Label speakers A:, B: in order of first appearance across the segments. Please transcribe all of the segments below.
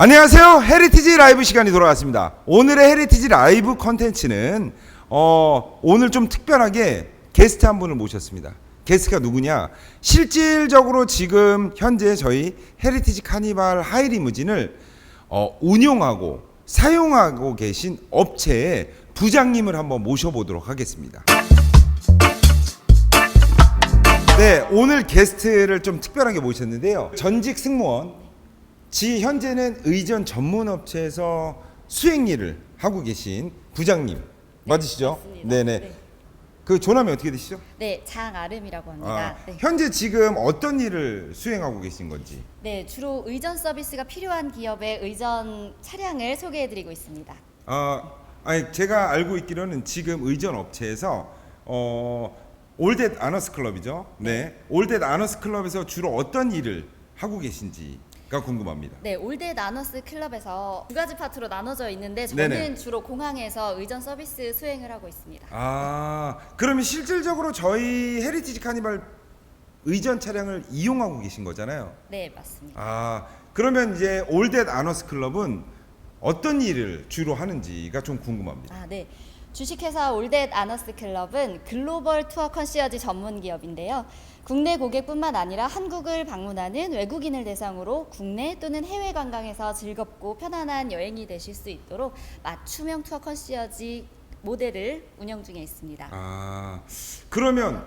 A: 안녕하세요. 헤리티지 라이브 시간이 돌아왔습니다. 오늘의 헤리티지 라이브 컨텐츠는 어, 오늘 좀 특별하게 게스트 한 분을 모셨습니다. 게스트가 누구냐? 실질적으로 지금 현재 저희 헤리티지 카니발 하이리무진을 어, 운용하고 사용하고 계신 업체의 부장님을 한번 모셔보도록 하겠습니다. 네, 오늘 게스트를 좀 특별하게 모셨는데요. 전직 승무원, 지 현재는 의전 전문 업체에서 수행 일을 하고 계신 부장님 맞으시죠?
B: 맞습니다.
A: 네네.
B: 네.
A: 그 조남이 어떻게 되시죠?
B: 네, 장아름이라고 합니다.
A: 아,
B: 네.
A: 현재 지금 어떤 일을 수행하고 계신 건지.
B: 네, 주로 의전 서비스가 필요한 기업의 의전 차량을 소개해드리고 있습니다.
A: 아, 아니 제가 알고 있기로는 지금 의전 업체에서 어 올댓 아너스 클럽이죠. 네. 올댓 아너스 클럽에서 주로 어떤 일을 하고 계신지 가 궁금합니다.
B: 네, 올드 나너스 클럽에서 두 가지 파트로 나눠져 있는데 저는
A: 네네.
B: 주로 공항에서 의전 서비스 수행을 하고 있습니다.
A: 아, 그러면 실질적으로 저희 헤리티지 카니발 의전 차량을 이용하고 계신 거잖아요.
B: 네, 맞습니다.
A: 아, 그러면 이제 올댓 아너스 클럽은 어떤 일을 주로 하는지가 좀 궁금합니다.
B: 아, 네. 주식회사 올댓 아너스 클럽은 글로벌 투어 컨시어지 전문 기업인데요. 국내 고객뿐만 아니라 한국을 방문하는 외국인을 대상으로 국내 또는 해외 관광에서 즐겁고 편안한 여행이 되실 수 있도록 맞춤형 투어 컨시어지 모델을 운영 중에 있습니다.
A: 아, 그러면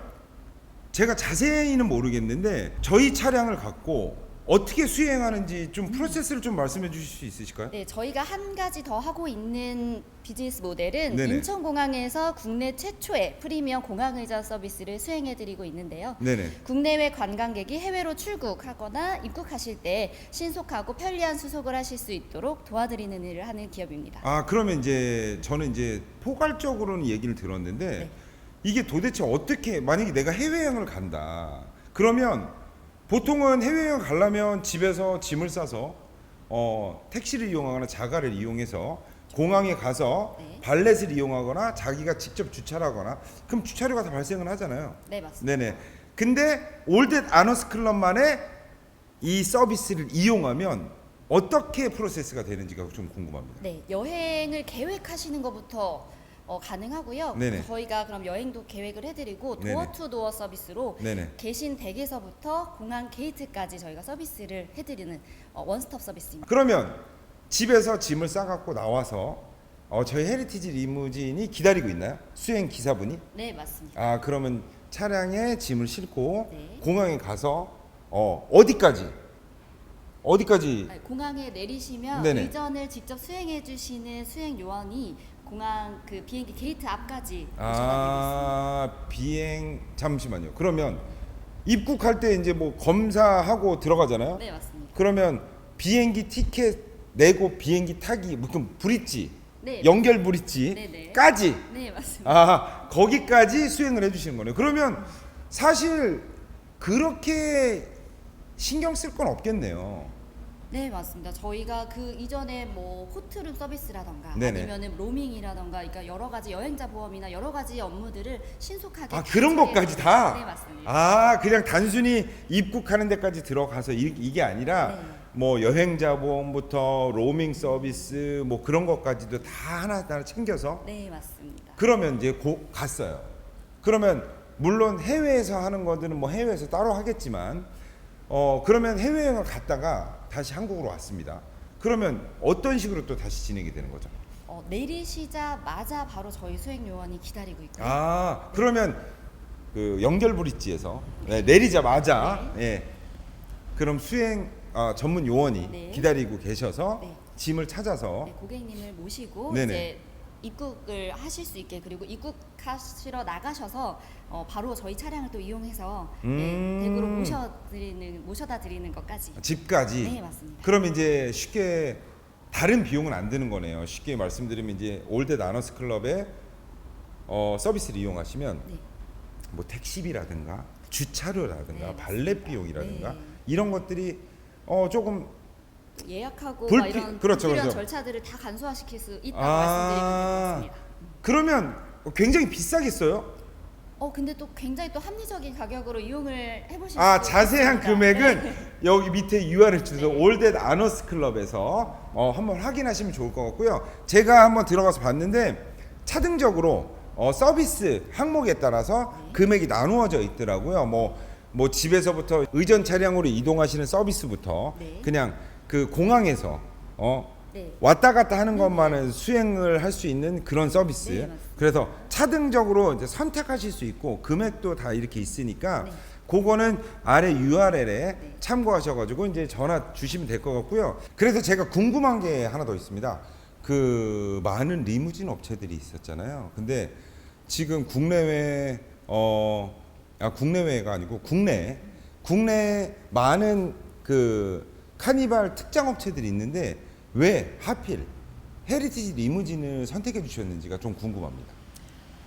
A: 제가 자세히는 모르겠는데 저희 차량을 갖고 어떻게 수행하는지 좀 프로세스를 좀 말씀해 주실 수 있으실까요?
B: 네, 저희가 한 가지 더 하고 있는 비즈니스 모델은
A: 네네.
B: 인천공항에서 국내 최초의 프리미엄 공항 의전 서비스를 수행해 드리고 있는데요.
A: 네네.
B: 국내외 관광객이 해외로 출국하거나 입국하실 때 신속하고 편리한 수속을 하실 수 있도록 도와드리는 일을 하는 기업입니다.
A: 아, 그러면 이제 저는 이제 포괄적으로는 얘기를 들었는데
B: 네.
A: 이게 도대체 어떻게 만약에 내가 해외여행을 간다. 그러면 보통은 해외여행 가려면 집에서 짐을 싸서 어, 택시를 이용하거나 자가를 이용해서 공항에 가서
B: 네.
A: 발렛을 이용하거나 자기가 직접 주차를 하거나 그럼 주차료가 다 발생을 하잖아요.
B: 네, 맞습니다.
A: 네네. 근데 올댓 아너스 클럽만의 이 서비스를 이용하면 어떻게 프로세스가 되는지가 좀 궁금합니다.
B: 네, 여행을 계획하시는 것부터 어, 가능하고요.
A: 네네.
B: 저희가 그럼 여행도 계획을 해드리고
A: 네네.
B: 도어 투 도어 서비스로
A: 네네.
B: 계신 댁에서부터 공항 게이트까지 저희가 서비스를 해드리는 어, 원스톱 서비스입니다.
A: 그러면 집에서 짐을 싸갖고 나와서 어, 저희 헤리티지 리무진이 기다리고 있나요? 수행 기사분이?
B: 네, 맞습니다.
A: 아 그러면 차량에 짐을 싣고
B: 네.
A: 공항에 가서 어, 어디까지? 어디까지?
B: 아니, 공항에 내리시면
A: 네네.
B: 의전을 직접 수행해 주시는 수행 요원이 공항 그 비행기 게이트 앞까지.
A: 아 비행 잠시만요. 그러면 입국할 때 이제 뭐 검사하고 들어가잖아요.
B: 네, 맞습니다.
A: 그러면 비행기 티켓 내고 비행기 타기 무슨 브릿지
B: 네.
A: 연결
B: 네네.
A: 브릿지까지
B: 네, 맞습니다.
A: 아 거기까지 수행을 해주시는 거네요. 그러면 사실 그렇게 신경 쓸 건 없겠네요.
B: 네, 맞습니다. 저희가 그 이전에 뭐 호트룸 서비스라던가
A: 네네.
B: 아니면은 로밍이라던가 그러니까 여러 가지 여행자 보험이나 여러 가지 업무들을 신속하게 아다
A: 그런 것까지 다.
B: 네, 맞습니다.
A: 아 그냥 단순히 입국하는 데까지 들어가서 이, 이게 아니라
B: 네.
A: 뭐 여행자 보험부터 로밍 서비스 뭐 그런 것까지도 다 하나 하나 챙겨서
B: 네, 맞습니다.
A: 그러면 이제 고, 갔어요. 그러면 물론 해외에서 하는 거들은 뭐 해외에서 따로 하겠지만 어 그러면 해외여행을 갔다가 다시 한국으로 왔습니다. 그러면 어떤 식으로 또 다시 진행이 되는 거죠?
B: 어, 내리시자마자 바로 저희 수행 요원이 기다리고 있고요.
A: 아 그러면 그 연결 브릿지에서 네, 내리자마자 예 그럼 수행 아, 전문 요원이
B: 네.
A: 기다리고 계셔서
B: 네.
A: 짐을 찾아서
B: 네, 고객님을 모시고
A: 네네.
B: 이제 입국을 하실 수 있게 그리고 입국하시러 나가셔서 어, 바로 저희 차량을 또 이용해서
A: 음.
B: 네, 댁으로 모셔드리는 모셔다 드리는 것까지.
A: 집까지
B: 네, 맞습니다.
A: 그럼 이제 쉽게 다른 비용은 안 드는 거네요. 쉽게 말씀드리면 이제 올댓 아너스 클럽의 어, 서비스를 이용하시면
B: 네.
A: 뭐 택시비라든가 주차료라든가
B: 네,
A: 발렛 비용이라든가
B: 네.
A: 이런 것들이 어 조금
B: 예약하고
A: 불피-
B: 막 이런
A: 그렇죠,
B: 불필요한
A: 그렇죠.
B: 절차들을 다 간소화시킬 수 있다고
A: 아.
B: 것 같습니다.
A: 그러면 굉장히 비싸겠어요?
B: 어 근데 또 굉장히 또 합리적인 가격으로 이용을 해보실
A: 아
B: 수
A: 자세한
B: 있습니다.
A: 금액은
B: 네.
A: 여기 밑에 URL 주소
B: 네.
A: 올댓 아너스 클럽에서 어, 한번 확인하시면 좋을 것 같고요. 제가 한번 들어가서 봤는데 차등적으로 어, 서비스 항목에 따라서
B: 네.
A: 금액이 나누어져 있더라고요. 뭐, 뭐 집에서부터 의전 차량으로 이동하시는 서비스부터
B: 네.
A: 그냥 그 공항에서 어,
B: 네.
A: 왔다 갔다 하는 것만은 수행을 할 수 있는 그런 서비스.
B: 네, 맞습니다.
A: 그래서 차등적으로 이제 선택하실 수 있고 금액도 다 이렇게 있으니까
B: 네.
A: 그거는 아래 URL에
B: 네.
A: 참고하셔가지고 이제 전화 주시면 될 것 같고요. 그래서 제가 궁금한 게 하나 더 있습니다. 그 많은 리무진 업체들이 있었잖아요. 근데 지금 국내외 어 아, 국내외가 아니고 국내 국내 많은 그 카니발 특장 업체들이 있는데 왜 하필 헤리티지 리무진을 선택해 주셨는지가 좀 궁금합니다.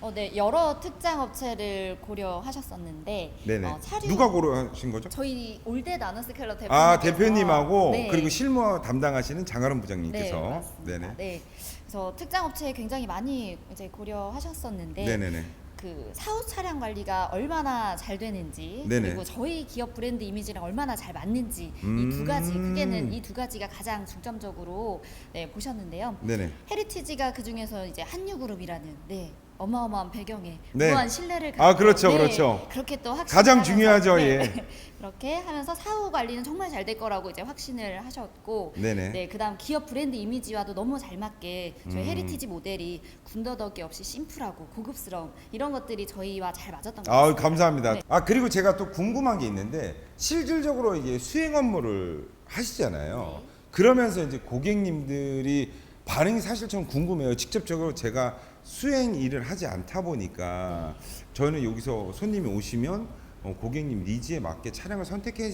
B: 어, 네 여러 특장 업체를 고려하셨었는데
A: 네네.
B: 어, 차량
A: 누가 고려하신 거죠?
B: 저희 올댓 아너스 켈러 대표님
A: 아 대표님하고
B: 네.
A: 그리고 실무 담당하시는 장아름
B: 네,
A: 부장님께서
B: 맞습니다.
A: 네네
B: 네. 그래서 특장 업체 굉장히 많이 이제 고려하셨었는데
A: 네네네
B: 그 사후 차량 관리가 얼마나 잘 되는지
A: 네네.
B: 그리고 저희 기업 브랜드 이미지랑 얼마나 잘 맞는지 이
A: 음.
B: 두 가지 크게는 이 두 가지가 가장 중점적으로 네, 보셨는데요.
A: 네네
B: 헤리티지가 그 중에서 이제 한유그룹이라는 네 어마어마한 배경에
A: 네.
B: 무한 신뢰를
A: 아,
B: 갖고
A: 그렇죠,
B: 네,
A: 그렇죠.
B: 그렇게 또 확신
A: 가장 중요하죠, 예.
B: 그렇게 하면서 사후 관리는 정말 잘 될 거라고 이제 확신을 하셨고
A: 네네
B: 네, 그다음 기업 브랜드 이미지와도 너무 잘 맞게 저희
A: 음.
B: 헤리티지 모델이 군더더기 없이 심플하고 고급스러움 이런 것들이 저희와 잘 맞았던 것
A: 아
B: 같습니다.
A: 감사합니다.
B: 네.
A: 아 그리고 제가 또 궁금한 게 있는데 실질적으로 이제 수행 업무를 하시잖아요.
B: 네.
A: 그러면서 이제 고객님들이 반응이 사실 좀 궁금해요. 직접적으로 제가 수행 일을 하지 않다 보니까 저는 여기서 손님이 오시면 어, 고객님 니즈에 맞게 차량을 선택해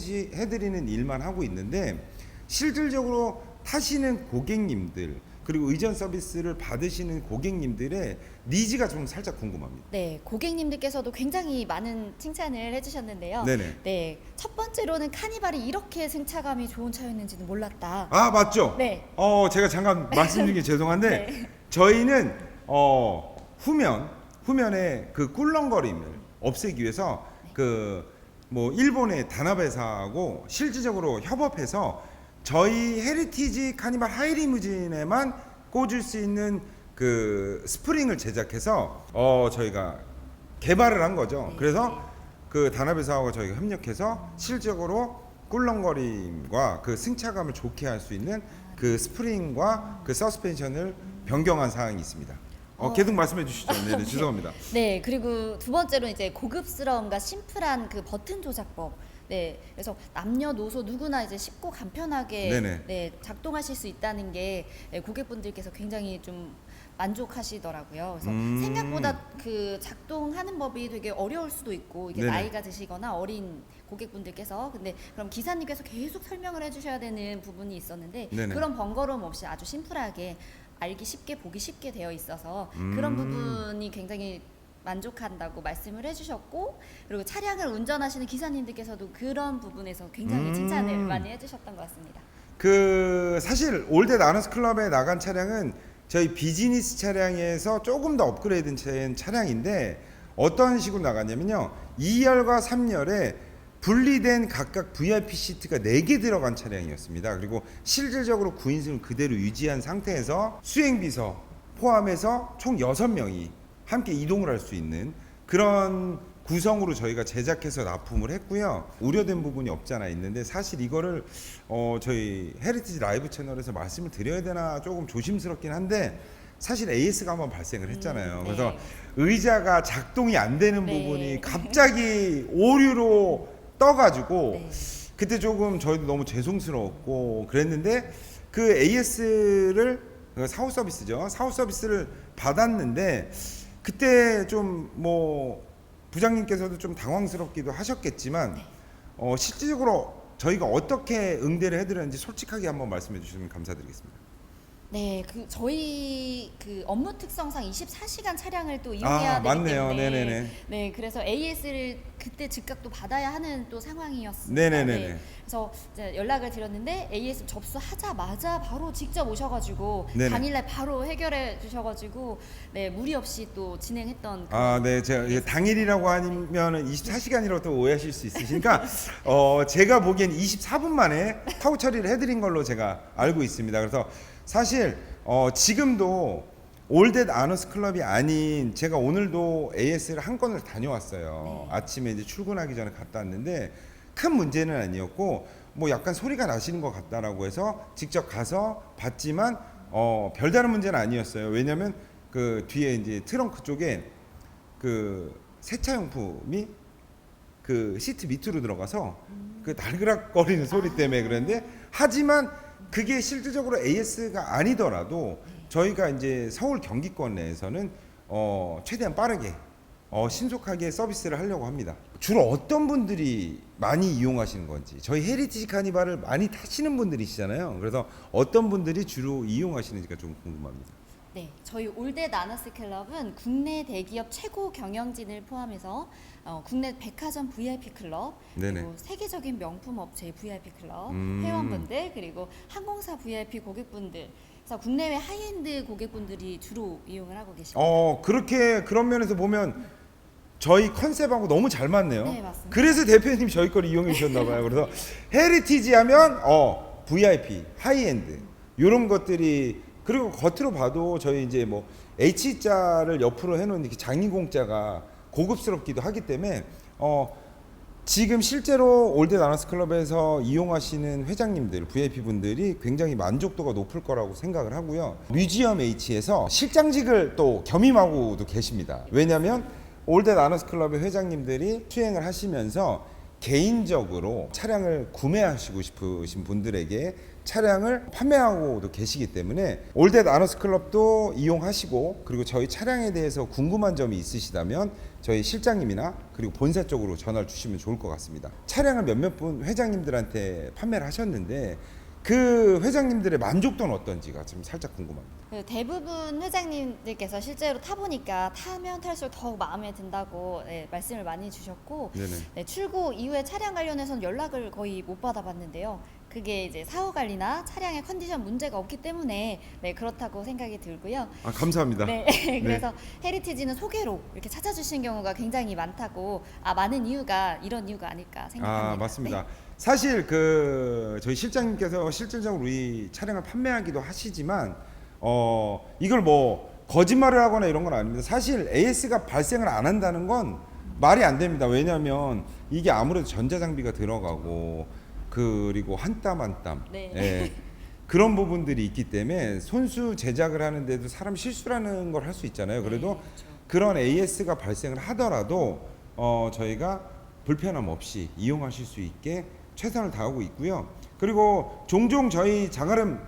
A: 드리는 일만 하고 있는데 실질적으로 타시는 고객님들 그리고 의전 서비스를 받으시는 고객님들의 니즈가 좀 살짝 궁금합니다.
B: 네, 고객님들께서도 굉장히 많은 칭찬을 해주셨는데요.
A: 네네.
B: 네, 첫 번째로는 카니발이 이렇게 승차감이 좋은 차였는지는 몰랐다.
A: 아 맞죠?
B: 네.
A: 어 제가 잠깐 말씀드린 게 죄송한데
B: 네.
A: 저희는 어 후면 후면에 그 꿀렁거림을 없애기 위해서 그 뭐 일본의 다나베사하고 실질적으로 협업해서 저희 헤리티지 카니발 하이리무진에만 꽂을 수 있는 그 스프링을 제작해서 어 저희가 개발을 한 거죠.
B: 네.
A: 그래서 그 다나베사하고 저희가 협력해서 실적으로 꿀렁거림과 그 승차감을 좋게 할 수 있는 그 스프링과 그 서스펜션을 변경한 사항이 있습니다. 어,
B: 어.
A: 계속 말씀해 주시죠. 네, 네, 죄송합니다.
B: 네, 그리고 두 번째로 이제 고급스러움과 심플한 그 버튼 조작법. 네, 그래서 남녀노소 누구나 이제 쉽고 간편하게
A: 네네.
B: 네, 작동하실 수 있다는 게 네, 고객분들께서 굉장히 좀 만족하시더라고요. 그래서
A: 음.
B: 생각보다 그 작동하는 법이 되게 어려울 수도 있고 이게
A: 네네.
B: 나이가 드시거나 어린 고객분들께서 근데 그럼 기사님께서 계속 설명을 해주셔야 되는 부분이 있었는데
A: 네네.
B: 그런 번거로움 없이 아주 심플하게 알기 쉽게 보기 쉽게 되어 있어서
A: 음.
B: 그런 부분이 굉장히 만족한다고 말씀을 해주셨고 그리고 차량을 운전하시는 기사님들께서도 그런 부분에서 굉장히
A: 음.
B: 칭찬을 많이 해주셨던 것 같습니다.
A: 그 사실 올댓 아너스 클럽에 나간 차량은 저희 비즈니스 차량에서 조금 더 업그레이드된 차량인데 어떤 식으로 나갔냐면요. 2열과 3열에 분리된 각각 VIP 시트가 4개 들어간 차량이었습니다. 그리고 실질적으로 9인승을 그대로 유지한 상태에서 수행비서 포함해서 총 6명이 함께 이동을 할 수 있는 그런 구성으로 저희가 제작해서 납품을 했고요. 우려된 부분이 없지 않아 있는데 사실 이거를 어 저희 헤리티지 라이브 채널에서 말씀을 드려야 되나 조금 조심스럽긴 한데 사실 AS가 한번 발생을 했잖아요.
B: 음, 네.
A: 그래서 의자가 작동이 안 되는
B: 네.
A: 부분이 갑자기 오류로 떠가지고
B: 네.
A: 그때 조금 저희도 너무 죄송스러웠고 그랬는데 그 AS를 사후 서비스죠. 사후 서비스를 받았는데 그때 좀 뭐 부장님께서도 좀 당황스럽기도 하셨겠지만 어 실질적으로 저희가 어떻게 응대를 해드렸는지 솔직하게 한번 말씀해 주시면 감사드리겠습니다.
B: 네, 그 저희 그 업무 특성상 24시간 차량을 또 이용해야
A: 아
B: 되기
A: 맞네요.
B: 때문에
A: 네네네.
B: 네, 그래서 AS를 그때 즉각 또 받아야 하는 또 상황이었습니다.
A: 네네네네.
B: 네, 저 이제 연락을 드렸는데 AS 접수하자마자 바로 직접 오셔가지고
A: 네네.
B: 당일날 바로 해결해 주셔가지고 네 무리 없이 또 진행했던 그
A: 아, 네. 제가 이게 당일이라고 하면은 24시간이라고 또 오해하실 수 있으시니까 어, 제가 보기엔 24분 만에 타고 처리를 해 드린 걸로 제가 알고 있습니다. 그래서 사실 어, 지금도 올댓 아너스 클럽이 아닌 제가 오늘도 AS를 한 건을 다녀왔어요. 아침에 이제 출근하기 전에 갔다 왔는데 큰 문제는 아니었고 뭐 약간 소리가 나시는 것 같다라고 해서 직접 가서 봤지만 어, 별다른 문제는 아니었어요. 왜냐면 그 뒤에 이제 트렁크 쪽에 그 세차용품이 그 시트 밑으로 들어가서 그 날그락거리는 소리 때문에 그랬는데 하지만 그게 실질적으로 AS가 아니더라도 저희가 이제 서울 경기권 내에서는 어 최대한 빠르게 어 신속하게 서비스를 하려고 합니다. 주로 어떤 분들이 많이 이용하시는 건지 저희 헤리티지 카니발을 많이 타시는 분들이시잖아요. 그래서 어떤 분들이 주로 이용하시는지가 좀 궁금합니다.
B: 네, 저희 올댓 아너스 클럽은 국내 대기업 최고 경영진을 포함해서 어, 국내 백화점 VIP 클럽,
A: 네네.
B: 그리고 세계적인 명품 업체 VIP 클럽,
A: 음.
B: 회원분들 그리고 항공사 VIP 고객분들, 그래서 국내외 하이엔드 고객분들이 주로 이용을 하고 계십니다.
A: 어 그렇게 그런 면에서 보면 저희 컨셉하고 너무 잘 맞네요.
B: 네, 맞습니다.
A: 그래서 대표님 저희 걸 이용해 주셨나 봐요. 그래서 헤리티지 하면 어 VIP, 하이엔드 이런 것들이 그리고 겉으로 봐도 저희 이제 뭐 H자를 옆으로 해놓은 이렇게 장인공자가 고급스럽기도 하기 때문에 어 지금 실제로 올드 나너스 클럽에서 이용하시는 회장님들, VIP 분들이 굉장히 만족도가 높을 거라고 생각을 하고요. 뮤지엄 H에서 실장직을 또 겸임하고도 계십니다. 왜냐하면 올드 나너스 클럽의 회장님들이 수행을 하시면서 개인적으로 차량을 구매하시고 싶으신 분들에게 차량을 판매하고도 계시기 때문에 올댓 아너스 클럽도 이용하시고 그리고 저희 차량에 대해서 궁금한 점이 있으시다면 저희 실장님이나 그리고 본사 쪽으로 전화를 주시면 좋을 것 같습니다. 차량을 몇몇 분 회장님들한테 판매를 하셨는데 그 회장님들의 만족도는 어떤지가 지금 살짝 궁금합니다.
B: 그 대부분 회장님들께서 실제로 타보니까 타면 탈수록 더욱 마음에 든다고 네, 말씀을 많이 주셨고
A: 네네.
B: 네, 출고 이후에 차량 관련해서는 연락을 거의 못 받아봤는데요. 그게 이제 사후 관리나 차량의 컨디션 문제가 없기 때문에 네, 그렇다고 생각이 들고요.
A: 아 감사합니다.
B: 네, 그래서 헤리티지는 소개로 이렇게 찾아주신 경우가 굉장히 많다고 아 많은 이유가 이런 이유가 아닐까 생각합니다.
A: 아 맞습니다. 사실 그 저희 실장님께서 실질적으로 이 차량을 판매하기도 하시지만 어 이걸 뭐 거짓말을 하거나 이런 건 아닙니다. 사실 AS가 발생을 안 한다는 건 말이 안 됩니다. 왜냐하면 이게 아무래도 전자 장비가 들어가고 그리고 한 땀 한 땀.
B: 네.
A: 예. 그런 부분들이 있기 때문에 손수 제작을 하는데도 사람 실수라는 걸 할 수 있잖아요. 그래도
B: 네, 그렇죠.
A: 그런 AS가 발생을 하더라도 어, 저희가 불편함 없이 이용하실 수 있게 최선을 다하고 있고요. 그리고 종종 저희 장아름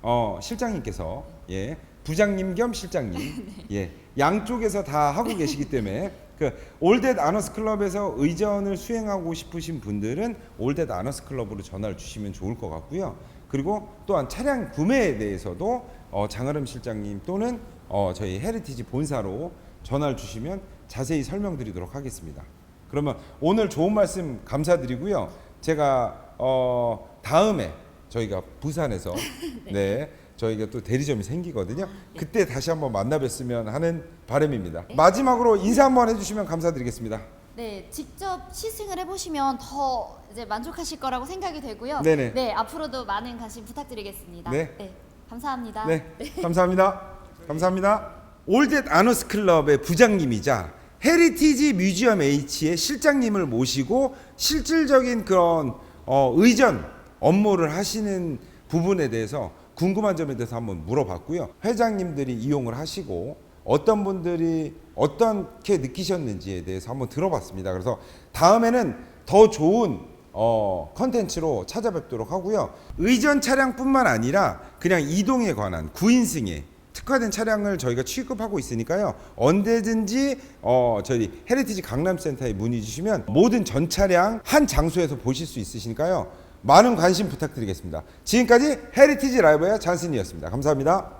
A: 어, 실장님께서 예 부장님 겸 실장님 예 양쪽에서 다 하고 계시기 때문에 그 올댓 아너스 클럽에서 의전을 수행하고 싶으신 분들은 올댓 아너스 클럽으로 전화를 주시면 좋을 것 같고요. 그리고 또한 차량 구매에 대해서도 어, 장아름 실장님 또는 어, 저희 헤리티지 본사로 전화를 주시면 자세히 설명드리도록 하겠습니다. 그러면 오늘 좋은 말씀 감사드리고요. 제가 어, 다음에 저희가 부산에서 네. 저희가 또 대리점이 생기거든요. 그때 다시 한번 만나 뵀으면 하는 바람입니다. 마지막으로 인사 한번 해주시면 감사드리겠습니다.
B: 네, 직접 시승을 해보시면 더 이제 만족하실 거라고 생각이 되고요.
A: 네네.
B: 네, 앞으로도 많은 관심 부탁드리겠습니다.
A: 네.
B: 감사합니다.
A: 네, 감사합니다. 감사합니다. 올댓 아너스 클럽의 부장님이자 헤리티지 뮤지엄 H의 실장님을 모시고 실질적인 그런 어, 의전 업무를 하시는 부분에 대해서 궁금한 점에 대해서 한번 물어봤고요. 회장님들이 이용을 하시고 어떤 분들이 어떻게 느끼셨는지에 대해서 한번 들어봤습니다. 그래서 다음에는 더 좋은 어, 컨텐츠로 찾아뵙도록 하고요. 의전 차량뿐만 아니라 그냥 이동에 관한 구인승에 특화된 차량을 저희가 취급하고 있으니까요. 언제든지 어, 저희 헤리티지 강남센터에 문의 주시면 모든 전 차량 한 장소에서 보실 수 있으시니까요. 많은 관심 부탁드리겠습니다. 지금까지 헤리티지 라이브의 잔슨이었습니다. 감사합니다.